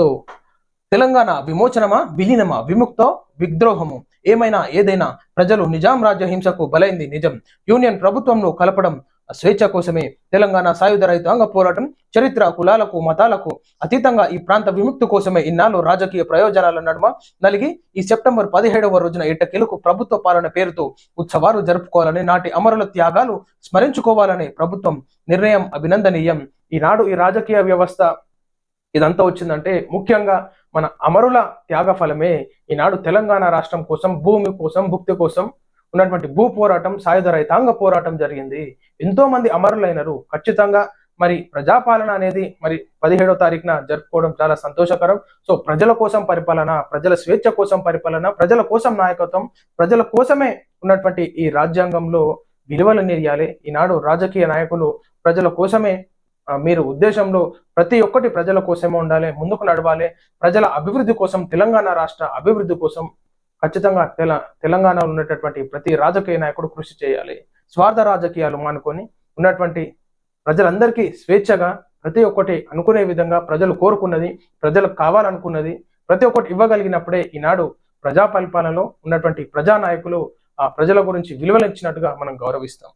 So Telangana విమోచనమా విలీనమా విముక్తో విద్రోహము? ఏమైనా ఏదైనా ప్రజలు నిజాం రాజ్య హింసకు బలైంది నిజం. యూనియన్ ప్రభుత్వంను కలపడం స్వేచ్ఛ కోసమే తెలంగాణ సాయుధ రైతాంగ పోరాటం చరిత్ర కులాలకు మతాలకు అతీతంగా ఈ ప్రాంత విముక్తి కోసమే ఇన్నాళ్ళు రాజకీయ ప్రయోజనాల నడుమ నలిగి ఈ సెప్టెంబర్ పదిహేడవ రోజున ఎట్టకేలకు ప్రభుత్వ పాలన పేరుతో ఉత్సవాలు జరుపుకోవాలని నాటి అమరుల త్యాగాలు స్మరించుకోవాలని ప్రభుత్వం నిర్ణయం అభినందనీయం. ఈనాడు ఈ రాజకీయ వ్యవస్థ ఇదంతా వచ్చిందంటే ముఖ్యంగా మన అమరుల త్యాగ ఫలమే ఈనాడు తెలంగాణ రాష్ట్రం కోసం భూమి కోసం భుక్తి కోసం ఉన్నటువంటి భూ పోరాటం సాయుధ రైతాంగ పోరాటం జరిగింది. ఎంతో మంది అమరులైనరు ఖచ్చితంగా మరి ప్రజాపాలన అనేది మరి పదిహేడో తారీఖున జరుపుకోవడం చాలా సంతోషకరం. సో ప్రజల కోసం పరిపాలన ప్రజల స్వేచ్ఛ కోసం పరిపాలన ప్రజల కోసం నాయకత్వం ప్రజల కోసమే ఉన్నటువంటి ఈ రాజ్యాంగంలో విలువలు నిర్యాలి. ఈనాడు రాజకీయ నాయకులు ప్రజల కోసమే మీరు ఉద్దేశంలో ప్రతి ఒక్కటి ప్రజల కోసమే ఉండాలి ముందుకు నడవాలి. ప్రజల అభివృద్ధి కోసం తెలంగాణ రాష్ట్ర అభివృద్ధి కోసం ఖచ్చితంగా తెల తెలంగాణలో ఉన్నటువంటి ప్రతి రాజకీయ నాయకుడు కృషి చేయాలి. స్వార్థ రాజకీయాలు మానుకొని ఉన్నటువంటి ప్రజలందరికీ స్వేచ్ఛగా ప్రతి ఒక్కటి అనుకునే విధంగా ప్రజలు కోరుకున్నది ప్రజలకు కావాలనుకున్నది ప్రతి ఒక్కటి ఇవ్వగలిగినప్పుడే ఈనాడు ప్రజా పరిపాలనలో ఉన్నటువంటి ప్రజా నాయకులు ఆ ప్రజల గురించి విలువలు ఇచ్చినట్టుగా మనం గౌరవిస్తాం.